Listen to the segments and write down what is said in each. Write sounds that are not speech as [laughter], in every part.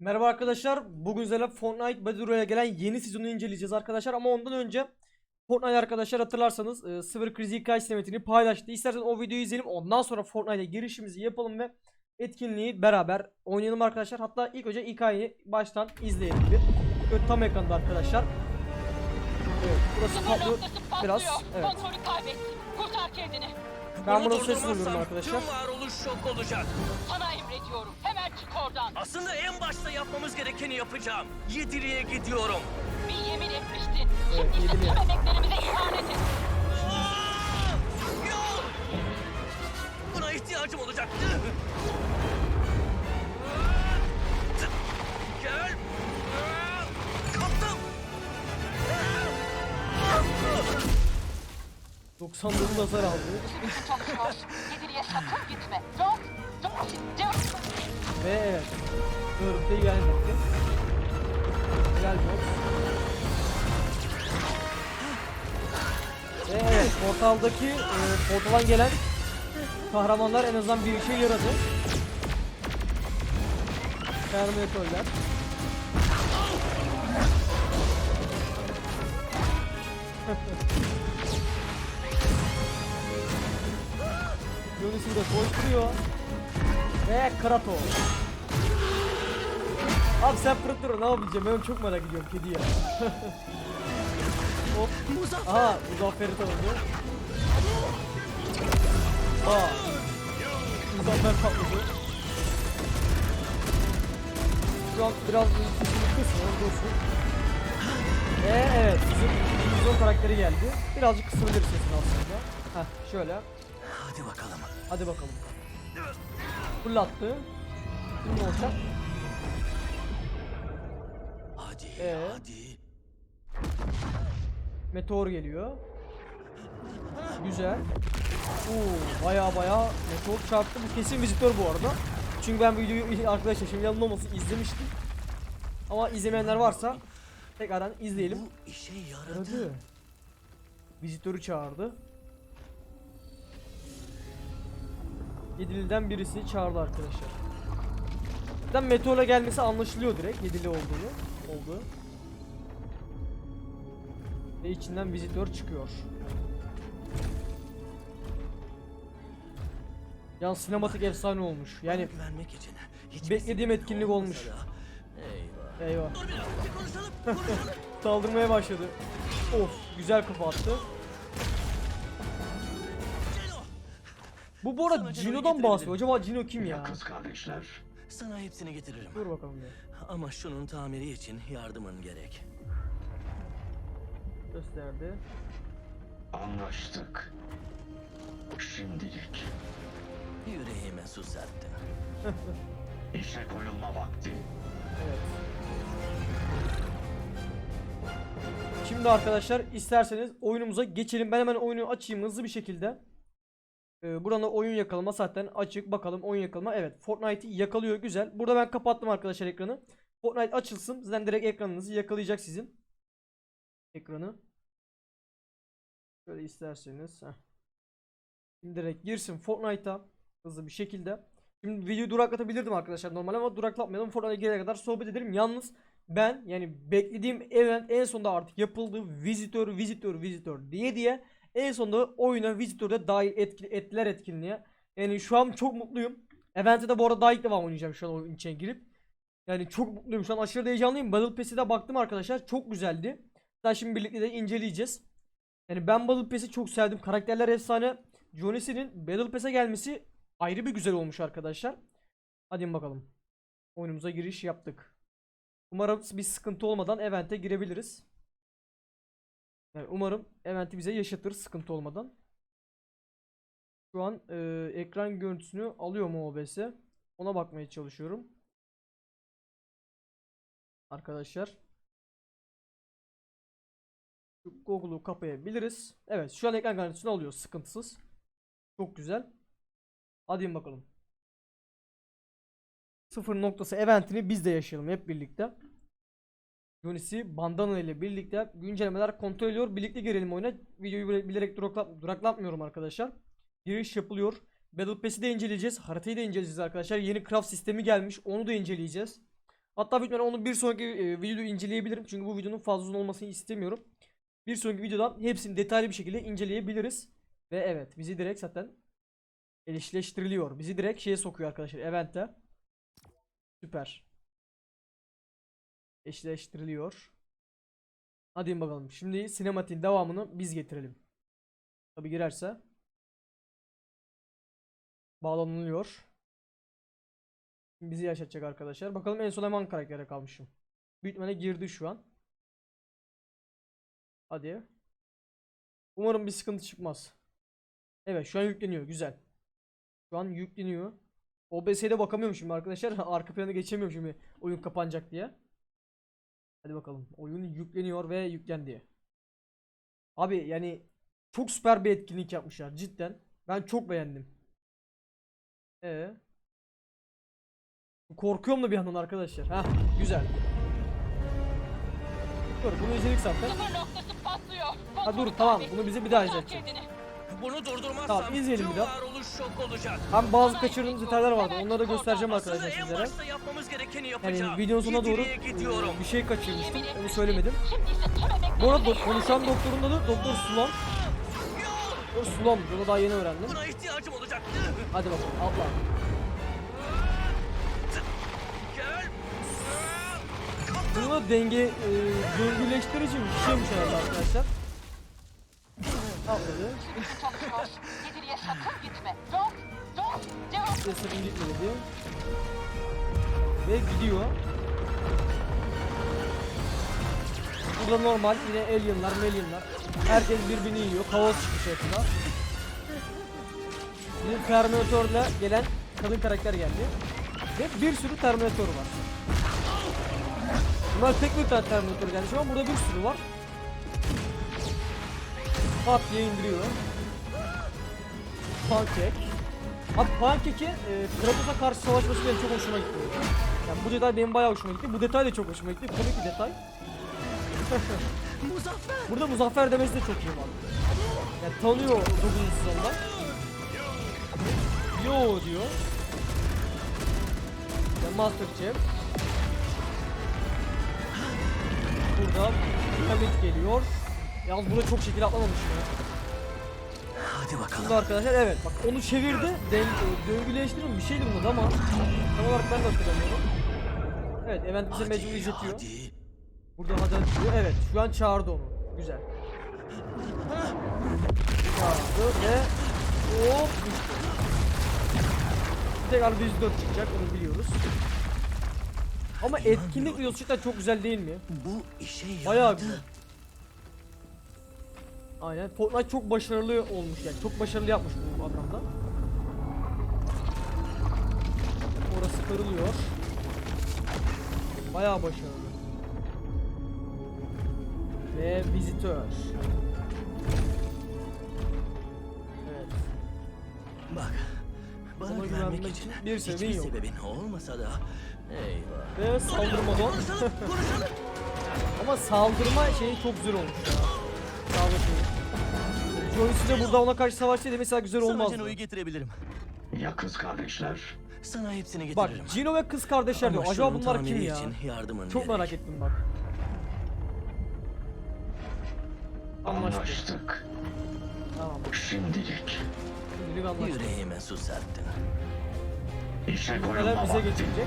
Merhaba arkadaşlar. Bugün sizlerle Fortnite Battle Royale'e gelen yeni sezonu inceleyeceğiz arkadaşlar. Ama ondan önce Fortnite arkadaşlar hatırlarsanız e, Sıfır Kriz hikaye sinemetini paylaştı. İsterseniz o videoyu izleyelim. Ondan sonra Fortnite'a girişimizi yapalım ve etkinliği beraber oynayalım arkadaşlar. Hatta ilk önce hikayeyi baştan izleyelim bir. Böyle tam ekranda arkadaşlar. Evet, burası patlıyor. biraz. Evet. Kontrolü kaybettin. Kurtar kendini. Ben Bunu bunun sesini durdurmazsam duyuyorum arkadaşlar. Tüm varoluş şok olacak. Sana emrediyorum. Hemen çık oradan. Aslında en başta yapmamız gerekeni yapacağım. Yediriye gidiyorum. Bir yemin etmiştin. Evet, Şimdi ise tüm emeklerimize ihanet et. Aa! Yok! Buna ihtiyacım olacak. 99 hasar aldı. Güçlü çalışıyorsun. Yediriye sakın gitme. Don't. Don't. Don't. Ve evet. Örümcek gelmekte. Gel box. Ve evet portaldaki e, portaldan gelen kahramanlar en azından bir işe yaradı. Terminatörler. [laughs] De koşturuyor. Ve Kratos. Abi sen pırıp dur ne yapacağım ben çok merak ediyorum kedi ya. [laughs] Hop. Muzaffer. Aha Muzaffer'i tanıdı. Aa. Muzaffer patladı. Şu an biraz sesini kısmıyor dostum. Ve evet bizim vizyon karakteri geldi. Birazcık kısabilir sesini aslında. Heh şöyle. Hadi bakalım. Hadi bakalım. Fırlattı. Şimdi ne olacak? Hadi, Ee? hadi. Meteor geliyor. Güzel. Oo, baya baya meteor çarptı. Bu kesin vizitör bu arada. Çünkü ben bu videoyu arkadaşlar şimdi yanımda olmasın izlemiştim. Ama izlemeyenler varsa tekrardan izleyelim. Bu işe yaradı. Aradı. Vizitörü çağırdı. Yedili'den birisi çağırdı arkadaşlar. Zaten meteorla gelmesi anlaşılıyor direkt Yedili olduğunu. Oldu. Ve içinden vizitör çıkıyor. Yan sinematik efsane olmuş. Yani beklediğim etkinlik olmuş. Eyvah. eyvah. Saldırmaya [laughs] başladı. Of güzel kafa attı. Bu bu arada Sana Cino'yu Cino'dan bahsediyor. Acaba Cino kim ya? Kız kardeşler. sana hepsini getiririm. Dur bakalım bir. Ama şunun tamiri için yardımın gerek. Gösterdi. Anlaştık. Şimdilik Yüreğime su serptin. [laughs] işe koyulma vakti. Evet. Şimdi arkadaşlar isterseniz oyunumuza geçelim. Ben hemen oyunu açayım hızlı bir şekilde. Buradan da oyun yakalama zaten açık. Bakalım oyun yakalama. Evet Fortnite'ı yakalıyor güzel. Burada ben kapattım arkadaşlar ekranı. Fortnite açılsın. Zaten direkt ekranınızı yakalayacak sizin. Ekranı. Şöyle isterseniz. Şimdi direkt girsin Fortnite'a. Hızlı bir şekilde. Şimdi videoyu duraklatabilirdim arkadaşlar normal ama duraklatmayalım. Fortnite'a gelene kadar sohbet edelim. Yalnız ben yani beklediğim event en sonunda artık yapıldı. Vizitör, vizitör, vizitör diye diye en sonunda oyuna vizitörde dahil etki, ettiler etkinliğe. Yani şu an çok mutluyum. Event'e de bu arada daha ilk defa oynayacağım şu an oyun içine girip. Yani çok mutluyum şu an aşırı heyecanlıyım. Battle Pass'e de baktım arkadaşlar çok güzeldi. Daha şimdi birlikte de inceleyeceğiz. Yani ben Battle Pass'i çok sevdim. Karakterler efsane. Jonis'in Battle Pass'e gelmesi ayrı bir güzel olmuş arkadaşlar. Hadi bakalım. Oyunumuza giriş yaptık. Umarım bir sıkıntı olmadan event'e girebiliriz. Yani umarım event'i bize yaşatır sıkıntı olmadan. Şu an e, ekran görüntüsünü alıyor mu OBS? Ona bakmaya çalışıyorum. Arkadaşlar. Google'u kapayabiliriz. Evet şu an ekran görüntüsünü alıyor sıkıntısız. Çok güzel. Hadi bakalım. Sıfır noktası eventini biz de yaşayalım hep birlikte. Jonis'i bandana ile birlikte güncellemeler kontrol ediyor. Birlikte girelim oyuna. Videoyu bile- bilerek duraklat duraklatmıyorum arkadaşlar. Giriş yapılıyor. Battle Pass'i de inceleyeceğiz. Haritayı da inceleyeceğiz arkadaşlar. Yeni craft sistemi gelmiş. Onu da inceleyeceğiz. Hatta ihtimalle onu bir sonraki e, videoda inceleyebilirim. Çünkü bu videonun fazla uzun olmasını istemiyorum. Bir sonraki videoda hepsini detaylı bir şekilde inceleyebiliriz. Ve evet bizi direkt zaten eşleştiriliyor. Bizi direkt şeye sokuyor arkadaşlar event'e. Süper. Eşleştiriliyor. Hadi bakalım. Şimdi sinematiğin devamını biz getirelim. Tabi girerse. Bağlanılıyor. Bizi yaşatacak arkadaşlar. Bakalım en son hemen karaktere kalmışım. Büyük ihtimalle girdi şu an. Hadi. Umarım bir sıkıntı çıkmaz. Evet şu an yükleniyor. Güzel. Şu an yükleniyor. OBS'de bakamıyorum şimdi arkadaşlar. [laughs] Arka plana geçemiyorum şimdi oyun kapanacak diye. Hadi bakalım. Oyun yükleniyor ve yüklendi. Abi yani çok süper bir etkinlik yapmışlar cidden. Ben çok beğendim. Ee. Korkuyorum da bir yandan arkadaşlar. Ha güzel. Dur bunu izledik zaten. Sıfır noktası patlıyor. Ha dur tamam bunu bize bir daha izletecek. Bunu durdurmazsam Tamam, izleyelim bir daha. şok olacak. Hem bazı kaçırdığımız detaylar vardı. Onları da göstereceğim arkadaşlar en sizlere. başta yapmamız gerekeni yapacağım. Yani videonun sonuna doğru gidiyorum. bir şey kaçırmıştım. Onu söylemedim. Bu arada konuşan doktorun adı Doktor Sulam. Doktor Sulam. Bunu daha yeni öğrendim. Buna ihtiyacım olacak. Hadi bakalım atla. Bunu da denge e, döngüleştirici bir şeymiş herhalde arkadaşlar. Sakın gitme. Dedi. Ve gidiyor. Burada normal yine alienlar, alienlar. Herkes birbirini yiyor. Kaos çıkmış ortada. Bir Terminator'la gelen kadın karakter geldi. Ve bir sürü Terminator var. Bunlar tek bir tane Terminator gelmiş ama burada bir sürü var. Pat diye indiriyor. Pancake. Abi Pancake'in e, Kratos'a karşı savaşması benim çok hoşuma gitti. Yani bu detay benim bayağı hoşuma gitti. Bu detay da çok hoşuma gitti. Komik bir detay. Burada Muzaffer demesi de çok iyi var. Yani tanıyor 9. sezonda. Yo diyor. İşte Master Chief. Burada Hamid geliyor. Yalnız burada çok şekil atlamamış ya. Hadi bakalım. Şimdi arkadaşlar evet bak onu çevirdi. Den, e, döngüleştirin bir şeydi bunda ama tam olarak ben de hatırlamıyorum. Evet event bize mecbur izletiyor. Hadi. Burada hadi hadi diyor. Evet şu an çağırdı onu. Güzel. Çağırdı ve hop düştü. Tekrar 104 çıkacak onu biliyoruz. Ama etkinlik videosu cidden çok güzel değil mi? Bu işe yaradı. Bayağı güzel. Aynen. Fortnite çok başarılı olmuş yani. Çok başarılı yapmış bu adam da. Orası kırılıyor. Bayağı başarılı. Ve vizitör. Evet. Bak. Bana güvenmek için bir sebebin yok. sebebin olmasa da eyvah. Ve saldırma don. Konuşalım, konuşalım. Ama saldırma şeyi çok güzel olmuş ya. De burada ona karşı savaşsaydı mesela güzel Sana olmazdı. Geno'yu getirebilirim. Ya kız kardeşler? Sana hepsini Bak getiririm. Gino ve kız kardeşler diyor. Acaba şunun bunlar kim tamiri ya? için yardımın Çok gerek. merak ettim bak. Anlaştık. Tamam. Şimdilik. Şimdilik anlaştık. Yüreğime su serptin. İşe Neler koyulma bize vakti. geçecek.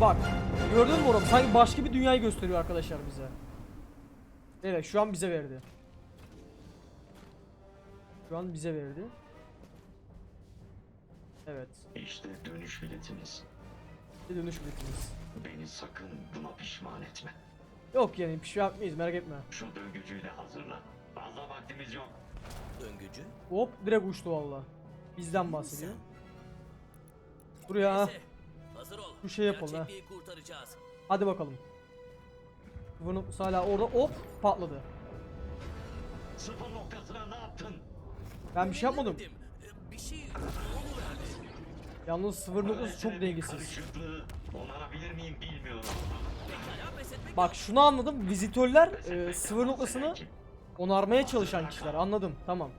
Bak. Gördün mü oğlum? Sanki başka bir dünyayı gösteriyor arkadaşlar bize. Evet şu an bize verdi. Şu an bize verdi. Evet. İşte dönüş biletiniz. Bir dönüş biletimiz. Beni sakın buna pişman etme. Yok yani şey yapmayız merak etme. Şu döngücüyle hazırlan. Fazla vaktimiz yok. Döngücü. Hop direkt uçtu valla. Bizden bahsediyor. Buraya. Neyse, Hazır ol. Bu şey yapalım, ha. Kurtaracağız. Hadi bakalım. Bunu hala orada hop patladı. Sıfır noktasına ne yaptın? Ben bir şey yapmadım. Bir şey. Yalnız 0.9 çok dengesiz. Onarabilir miyim bilmiyorum. Bak şunu anladım. Vizitörler e, sıfır noktasını onarmaya çalışan kişiler. Anladım. Tamam.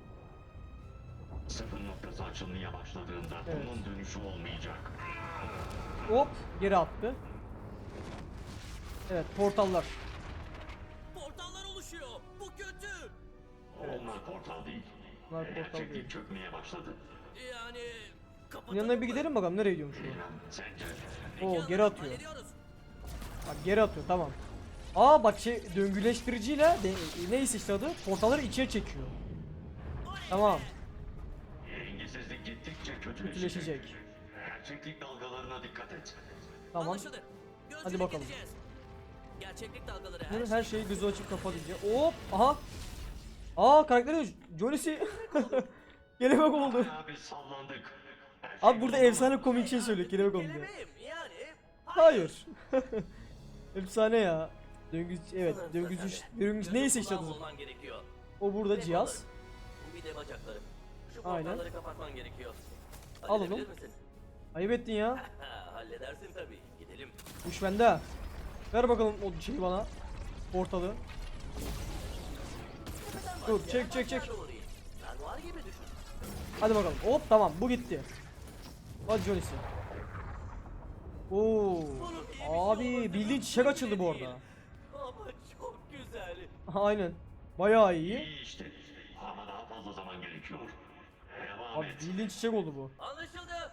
Sıfır noktası açılmaya başladığında Evet. bunun dönüşü olmayacak. Hop geri attı. Evet portallar. Portallar oluşuyor. Bu kötü. Onlar portal değil. Bunlar portal Gerçeklik değil. çökmeye başladı. Yani kapatalım Yanına bir mı? gidelim bakalım nereye gidiyormuş bu. Oo geri atıyor. Bak geri atıyor tamam. Aa bak şey döngüleştiriciyle de, neyse işte adı portalları içe çekiyor. Tamam. Dengesizlik gittikçe kötüleşecek. Gerçeklik dalgalarına dikkat et. Tamam. Anlaşıldı. Hadi bakalım. Gerçeklik dalgaları her Bunun şey. her şeyi gözü açıp kapatınca. Hop aha. Aa karakteri Johnny'si [laughs] kelebek oldu. Bir sallandık. Şey Abi burada efsane komik şey söylüyor kelebek oldu diyor. Hayır. [laughs] efsane ya. Döngü evet de. döngücü Gözün neyse işte adı. olman gerekiyor. O burada cihaz. Bir de bacaklarım. Şu Aynen. portalları kapatman gerekiyor. Halledebilir misin? Ayıp ettin ya. Ha, [laughs] halledersin tabii. Gidelim. Kuş bende. Ver bakalım o şeyi bana. Portalı. Dur, çek, çek, çek. Hadi bakalım. Hop tamam bu gitti. Hadi Johnny'si. Oo. Abi bildiğin çiçek açıldı bu arada. Ama çok güzel. Aynen. Bayağı iyi. İyi işte. Ama daha fazla zaman gerekiyor. Devam Abi et. bildiğin çiçek oldu bu. Anlaşıldı.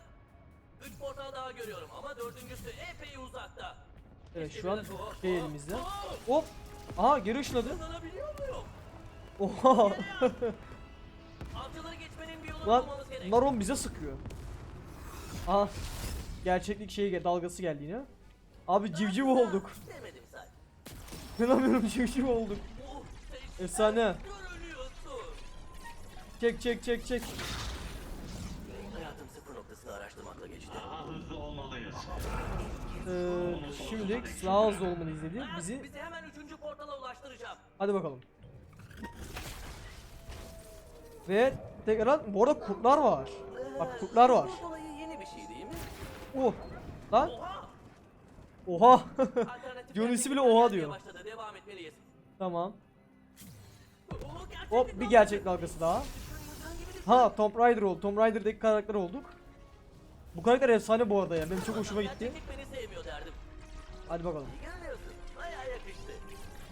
Üç portal daha görüyorum ama dördüncüsü epey uzakta. Evet şu an şey Oh, elimizde. oh, Hop. Aha geri ışınladı. Kullanabiliyor muyum? Oha. Avcıları geçmenin bir yolunu Lan bulmamız gerek. oğlum bize sıkıyor. Aha. Gerçeklik şeyi dalgası geldi yine. Abi civciv olduk. Demedim sen. İnanamıyorum civciv olduk. Efsane. Çek çek çek çek. Hayatım sıfır noktasını araştırmakla geçti. Daha hızlı olmalıyız. Ee, şimdi daha hızlı olmanı izledi. Bizi bizi hemen üçüncü portala ulaştıracağım. hadi bakalım. Ve tekrar bu arada kurtlar var. Bak kurtlar var. Bu olayı yeni bir şey değil mi? Oh. Lan Oha! Johnny'si [laughs] bile oha diyor. Başladı. Devam etmeliyiz. tamam. Hop bir gerçek dalgası daha. Ha Tomb Raider oldu. Tomb Raider'daki karakter olduk. Bu karakter efsane bu arada ya. Benim çok hoşuma gitti. Hadi bakalım.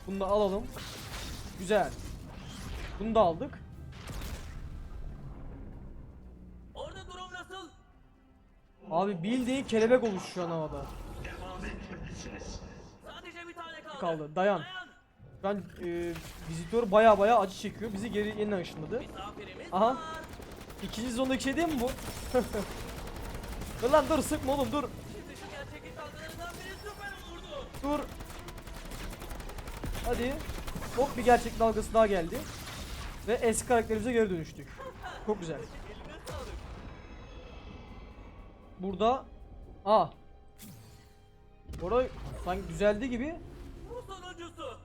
Bunu da alalım. Güzel. Bunu da aldık. Orada durum nasıl? Abi bildiğin kelebek olmuş şu an havada. Sadece bir tane kaldı. Kaldı, dayan. An e, vizitör baya baya acı çekiyor. Bizi geri yeniden ışınladı. Aha. İkinci sezondaki şey değil mi bu? [laughs] dur lan dur sıkma oğlum dur. Dur. Hadi. Hop bir gerçek dalgası daha geldi. Ve eski karakterimize geri dönüştük. Çok güzel. Burada Aa. Orada sanki düzeldi gibi. Bu sonuncusu.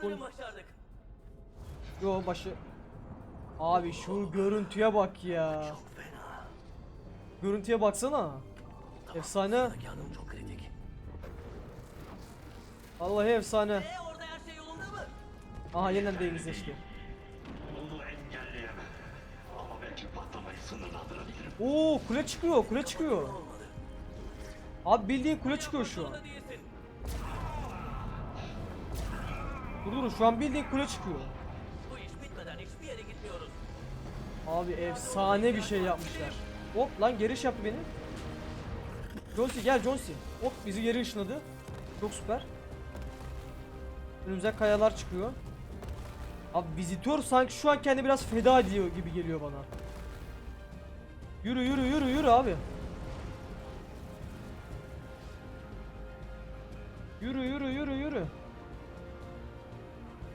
Sanırım başardık. Yo başı. Abi şu görüntüye bak ya. Çok fena. Görüntüye baksana. Efsane. Mekanım çok kritik. Vallahi efsane. Ee orada her şey yolunda mı? Aha yeniden denizleşti. Bunu Oo kule çıkıyor, kule çıkıyor. Abi bildiğin kule çıkıyor şu an. Dur dur şu an bildiğin kule çıkıyor. Abi efsane bir şey yapmışlar. Hop lan geri iş yaptı beni. Jonesy gel Jonesy. Hop bizi geri ışınladı. Çok süper. Önümüze kayalar çıkıyor. Abi vizitör sanki şu an kendi biraz feda ediyor gibi geliyor bana. Yürü yürü yürü yürü abi. Yürü yürü yürü yürü.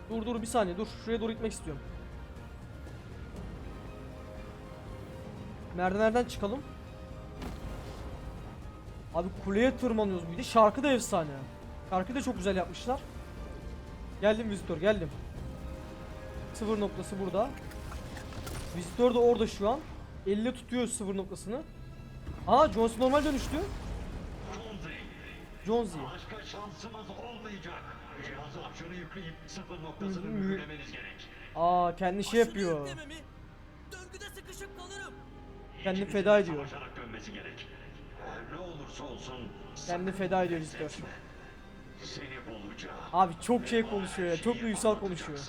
Dur dur bir saniye dur. Şuraya doğru gitmek istiyorum. Merdivenlerden çıkalım. Abi kuleye tırmanıyoruz. Bir de şarkı da efsane. Şarkı da çok güzel yapmışlar. Geldim vizitör geldim. Sıfır noktası burada. Vizitör de orada şu an. Elle tutuyor sıfır noktasını. Aa Jones normal dönüştü. Jonesy, Jonesy. başka şansımız olmayacak. Cihazı aşırı yükleyip sıfır noktasını mühürlemeniz gerek. Aa kendi şey yapıyor. Döngüde sıkışıp kalırım. Kendini İçimizin feda ediyor. Dönmesi gerek. Her ne olursa olsun Kendini feda ediyor Visitor. seni bulacağım. Abi çok şey konuşuyor ya. Çok duygusal konuşuyor.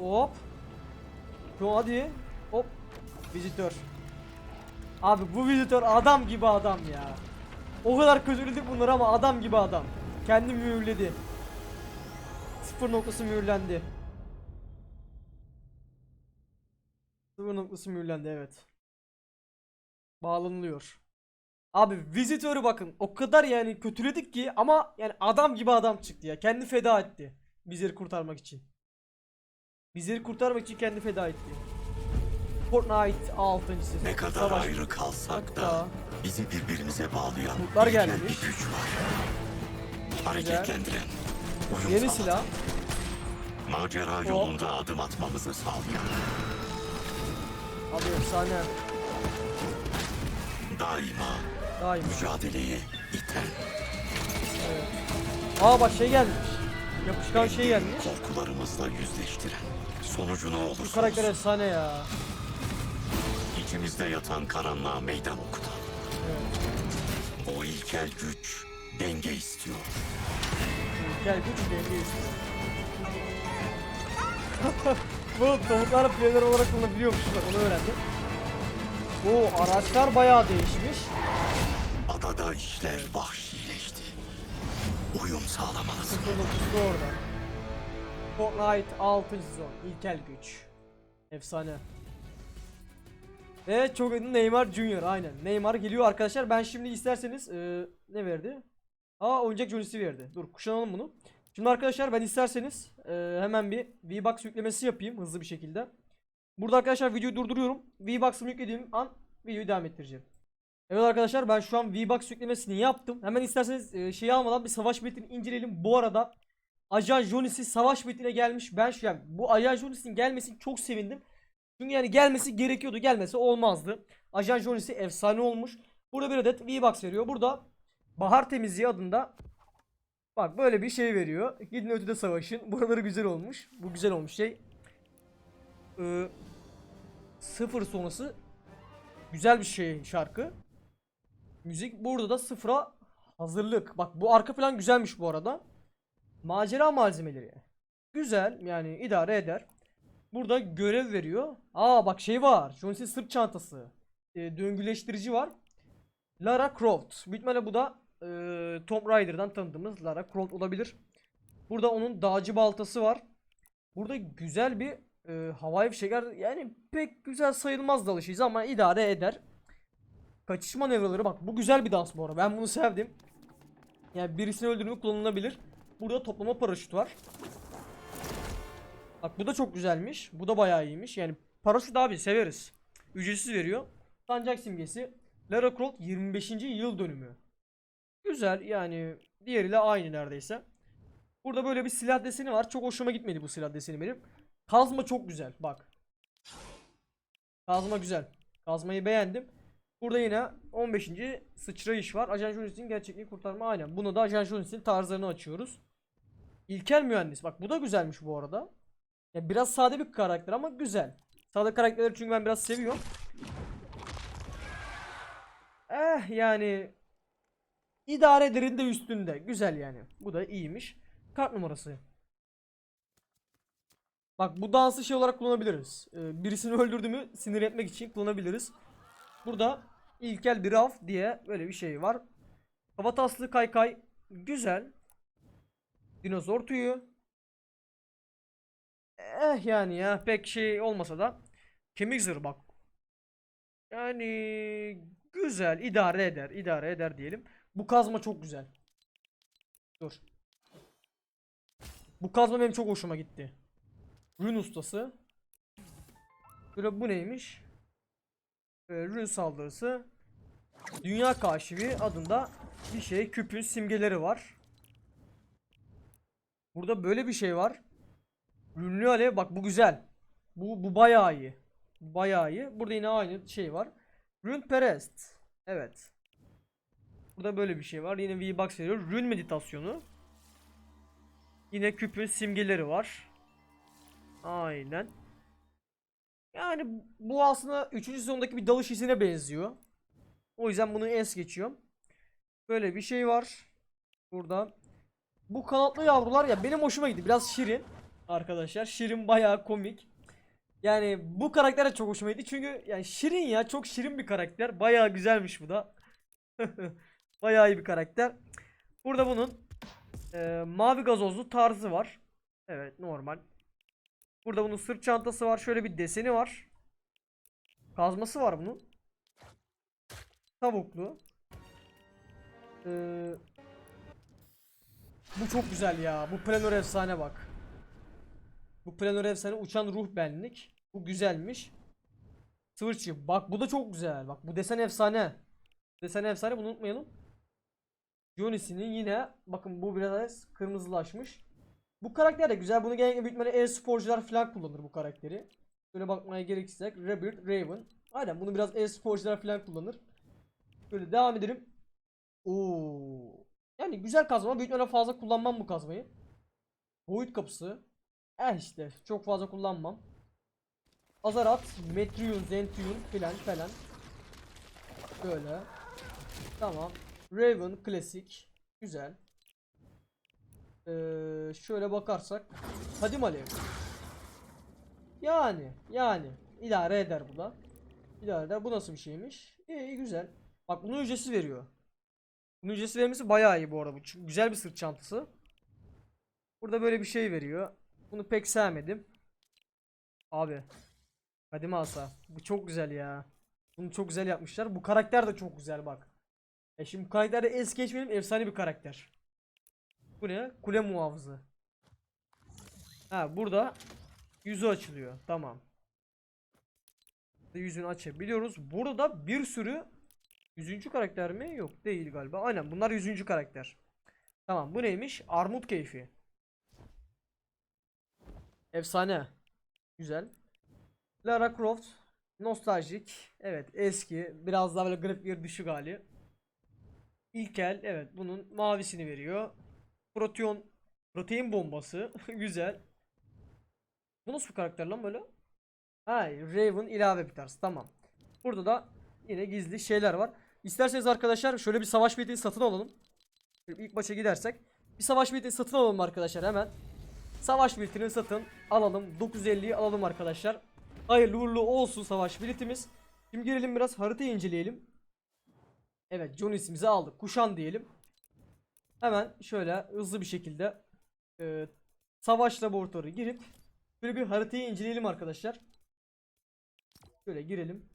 Hop. Şu hadi. Hop. Vizitör. Abi bu vizitör adam gibi adam ya. O kadar közürledik bunları ama adam gibi adam. Kendi mühürledi. Sıfır noktası mühürlendi. Sıfır noktası mühürlendi evet. Bağlanılıyor. Abi vizitörü bakın o kadar yani kötüledik ki ama yani adam gibi adam çıktı ya. Kendi feda etti. Bizleri kurtarmak için. Bizleri kurtarmak için kendi feda etti. Fortnite 6. sezon. Ne kadar Savaş- ayrı kalsak da bizi birbirimize bağlayan ilkel gelmiş. bir güç var. Hareketlendiren, uyum Yeni silah. macera yolunda adım atmamızı sağlayan, Abi efsane. daima Daim. mücadeleye iten, Aa bak şey gelmiş. Yapışkan şey gelmiş. korkularımızla yüzleştiren, sonucu ne Bu olursa karakter olsun efsane ya. içimizde yatan karanlığa meydan okutan. Evet. O ilkel güç denge istiyor. Gel güç dengeyiz. [laughs] Bu tavuklarla player olarak kullanabiliyormuş onu öğrendim. Bu araçlar bayağı değişmiş. Adada işler vahşileşti. Uyum sağlamalısın. 09'da orada. Fortnite 6. sezon. İlkel güç. Efsane. Ve çok Neymar Junior aynen. Neymar geliyor arkadaşlar. Ben şimdi isterseniz eee, ne verdi? Aa oyuncak Johnny'si verdi. Dur kuşanalım bunu. Şimdi arkadaşlar ben isterseniz eee, hemen bir V-Bucks yüklemesi yapayım hızlı bir şekilde. Burada arkadaşlar videoyu durduruyorum. V-Bucks'ımı yüklediğim an videoyu devam ettireceğim. Evet arkadaşlar ben şu an V-Bucks yüklemesini yaptım. Hemen isterseniz e, şeyi almadan bir savaş metnini inceleyelim. Bu arada Ajan Jonis'i savaş metnine gelmiş. Ben şu an bu Ajan Jonis'in gelmesini çok sevindim. Çünkü yani gelmesi gerekiyordu. Gelmesi olmazdı. Ajan Jonis'i efsane olmuş. Burada bir adet V-Bucks veriyor. Burada Bahar Temizliği adında Bak böyle bir şey veriyor. Gidin ötede savaşın. [laughs] Buraları güzel olmuş. Bu güzel olmuş şey. Ee, sıfır sonrası güzel bir şey şarkı. Müzik burada da sıfıra hazırlık. Bak bu arka plan güzelmiş bu arada. Macera malzemeleri. Güzel yani idare eder. Burada görev veriyor. Aa bak şey var. Jones'in sırt çantası. Ee, döngüleştirici var. Lara Croft. İhtimalle bu da e, Tomb Raider'dan tanıdığımız Lara Croft olabilir. Burada onun dağcı baltası var. Burada güzel bir e, havai fişekler yani pek güzel sayılmaz dalışıyız ama idare eder. Kaçış manevraları bak bu güzel bir dans bu arada. Ben bunu sevdim. Yani birisini öldürmek kullanılabilir. Burada toplama paraşütü var. Bak bu da çok güzelmiş. Bu da bayağı iyiymiş. Yani paraşüt abi severiz. Ücretsiz veriyor. Sancak simgesi. Lara Croft 25. yıl dönümü. Güzel yani diğeriyle aynı neredeyse. Burada böyle bir silah deseni var. Çok hoşuma gitmedi bu silah deseni benim. Kazma çok güzel bak. Kazma güzel. Kazmayı beğendim. Burada yine 15. sıçrayış var. Ajan Jones'in gerçekliği kurtarma aynen. Bunu da Ajan Jones'in tarzlarını açıyoruz. İlkel mühendis. Bak bu da güzelmiş bu arada. Ya biraz sade bir karakter ama güzel. Sade karakterleri çünkü ben biraz seviyorum. Eh yani idare ederin de üstünde. Güzel yani. Bu da iyiymiş. Kart numarası. Bak bu dansı şey olarak kullanabiliriz. Ee, birisini öldürdüğümü sinir etmek için kullanabiliriz. Burada ilkel bir raf diye böyle bir şey var. Kafataslı kaykay güzel. Dinozor tüyü. Eh yani ya pek şey olmasa da kemik zırh bak. Yani güzel idare eder idare eder diyelim. Bu kazma çok güzel. Dur. Bu kazma benim çok hoşuma gitti. Rün ustası. Böyle bu neymiş? Ee, rün saldırısı. Dünya kaşifi adında bir şey. Küpün simgeleri var. Burada böyle bir şey var. Rünlü alev bak bu güzel. Bu bu bayağı iyi. Bayağı iyi. Burada yine aynı şey var. Rün perest. Evet. Burada böyle bir şey var. Yine V-Bucks veriyor. Rün meditasyonu. Yine küpün simgeleri var. Aynen. Yani bu aslında 3. sezondaki bir dalış izine benziyor. O yüzden bunu es geçiyorum. Böyle bir şey var. Burada. Bu kanatlı yavrular ya benim hoşuma gitti. Biraz şirin arkadaşlar. Şirin bayağı komik. Yani bu karakter de çok hoşuma gitti. Çünkü yani şirin ya çok şirin bir karakter. Bayağı güzelmiş bu da. [laughs] bayağı iyi bir karakter. Burada bunun e, mavi gazozlu tarzı var. Evet normal. Burada bunun sırt çantası var. Şöyle bir deseni var. Kazması var bunun. Tavuklu. Ee, bu çok güzel ya. Bu planör efsane bak. Bu planör efsane uçan ruh benlik. Bu güzelmiş. Sıvırçı. Bak bu da çok güzel. Bak bu desen efsane. Desen efsane bunu unutmayalım. Jonis'inin yine bakın bu biraz kırmızılaşmış. Bu karakter de güzel. Bunu genellikle büyük ihtimalle e-sporcular falan kullanır bu karakteri. Böyle bakmaya gereksizsek Rebirth Raven. Aynen bunu biraz e-sporcular falan kullanır. Böyle devam edelim. Oo. Yani güzel kazma. Büyük ihtimalle fazla kullanmam bu kazmayı. Boyut kapısı. Eh işte çok fazla kullanmam. Azarat, Metrion, Zentium filan falan. Böyle. Tamam. Raven klasik. Güzel. Ee, şöyle bakarsak. Hadim Alev. Yani. Yani. idare eder bu da. İdare eder. Bu nasıl bir şeymiş? İyi, iyi güzel. Bak bunun ücretsiz veriyor. Bunun ücretsiz vermesi bayağı iyi bu arada. Bu çünkü güzel bir sırt çantası. Burada böyle bir şey veriyor. Bunu pek sevmedim. Abi. Kadime asa. Bu çok güzel ya. Bunu çok güzel yapmışlar. Bu karakter de çok güzel bak. E şimdi bu karakter de es geçmeyelim. Efsane bir karakter. Bu ne? Kule muhafızı. Ha burada yüzü açılıyor. Tamam. Yüzünü açabiliyoruz. Burada bir sürü yüzüncü karakter mi? Yok değil galiba. Aynen bunlar yüzüncü karakter. Tamam bu neymiş? Armut keyfi. Efsane. Güzel. Lara Croft. Nostaljik. Evet eski. Biraz daha böyle grafikleri düşük hali. İlkel. Evet bunun mavisini veriyor. Proteon. Protein bombası. [laughs] Güzel. Bu nasıl bir karakter lan böyle? Ha Raven ilave bir tarz. Tamam. Burada da yine gizli şeyler var. İsterseniz arkadaşlar şöyle bir savaş bileti satın alalım. Şöyle ilk maça gidersek. Bir savaş bileti satın alalım arkadaşlar hemen. Savaş biletini satın alalım. 950'yi alalım arkadaşlar. Hayırlı uğurlu olsun savaş biletimiz. Şimdi girelim biraz haritayı inceleyelim. Evet John ismimizi aldık. Kuşan diyelim. Hemen şöyle hızlı bir şekilde e, savaş laboratuvarı girip böyle bir haritayı inceleyelim arkadaşlar. Şöyle girelim.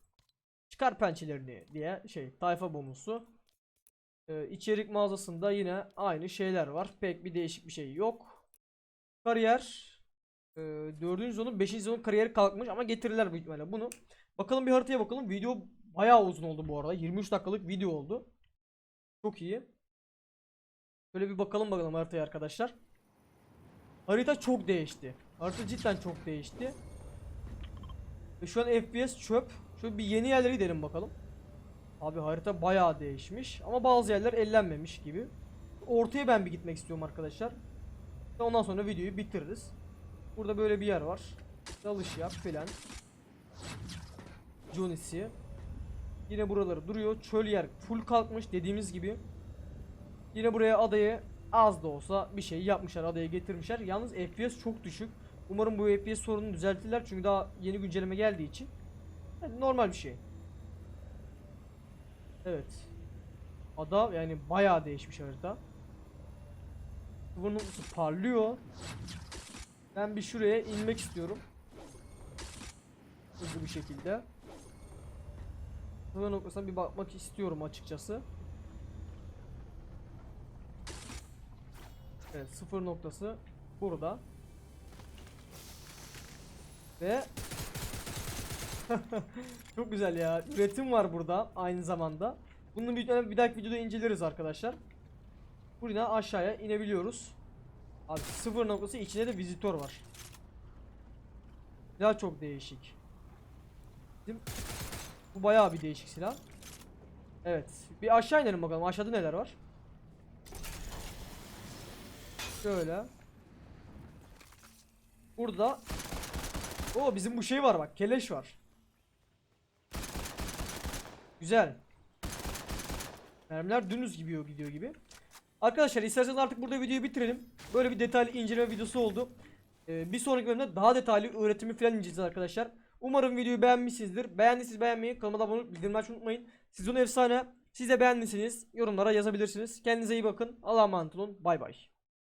Çıkar pençelerini diye şey tayfa bonusu. E, içerik mağazasında yine aynı şeyler var. Pek bir değişik bir şey yok. Kariyer e, 4. sezonun 5. sezonun kariyeri kalkmış ama getirirler büyük ihtimalle bunu. Bakalım bir haritaya bakalım. Video bayağı uzun oldu bu arada. 23 dakikalık video oldu. Çok iyi. Şöyle bir bakalım bakalım haritaya arkadaşlar. Harita çok değişti. Harita cidden çok değişti. Ve şu an FPS çöp. Şöyle bir yeni yerlere gidelim bakalım. Abi harita bayağı değişmiş. Ama bazı yerler ellenmemiş gibi. Ortaya ben bir gitmek istiyorum arkadaşlar. Ondan sonra videoyu bitiririz. Burada böyle bir yer var. Dalış yap filan. Jonis'i. Yine buraları duruyor. Çöl yer full kalkmış dediğimiz gibi. Yine buraya adayı az da olsa bir şey yapmışlar adaya getirmişler. Yalnız FPS çok düşük. Umarım bu FPS sorununu düzeltirler çünkü daha yeni güncelleme geldiği için. Normal bir şey. Evet. Ada yani bayağı değişmiş harita. Bunun parlıyor. Ben bir şuraya inmek istiyorum. Hızlı bir şekilde. Sıfır noktasına bir bakmak istiyorum açıkçası. Evet sıfır noktası burada. Ve [laughs] çok güzel ya. Üretim var burada aynı zamanda. Bunu bir, bir dahaki videoda inceleriz arkadaşlar. Buradan aşağıya inebiliyoruz. Abi sıfır noktası içinde de vizitör var. Silah çok değişik. Bu bayağı bir değişik silah. Evet. Bir aşağı inelim bakalım. Aşağıda neler var? Şöyle. Burada Oo bizim bu şey var bak. Keleş var. Güzel. Mermiler dümdüz gidiyor gidiyor gibi. Arkadaşlar isterseniz artık burada videoyu bitirelim. Böyle bir detaylı inceleme videosu oldu. Ee, bir sonraki bölümde daha detaylı öğretimi falan inceleyeceğiz arkadaşlar. Umarım videoyu beğenmişsinizdir. Beğendiyseniz beğenmeyi, kanalıma abone olup bildirimleri açmayı unutmayın. Sizon efsane. Siz de beğendiyseniz yorumlara yazabilirsiniz. Kendinize iyi bakın. Allah'a emanet olun. Bay bay.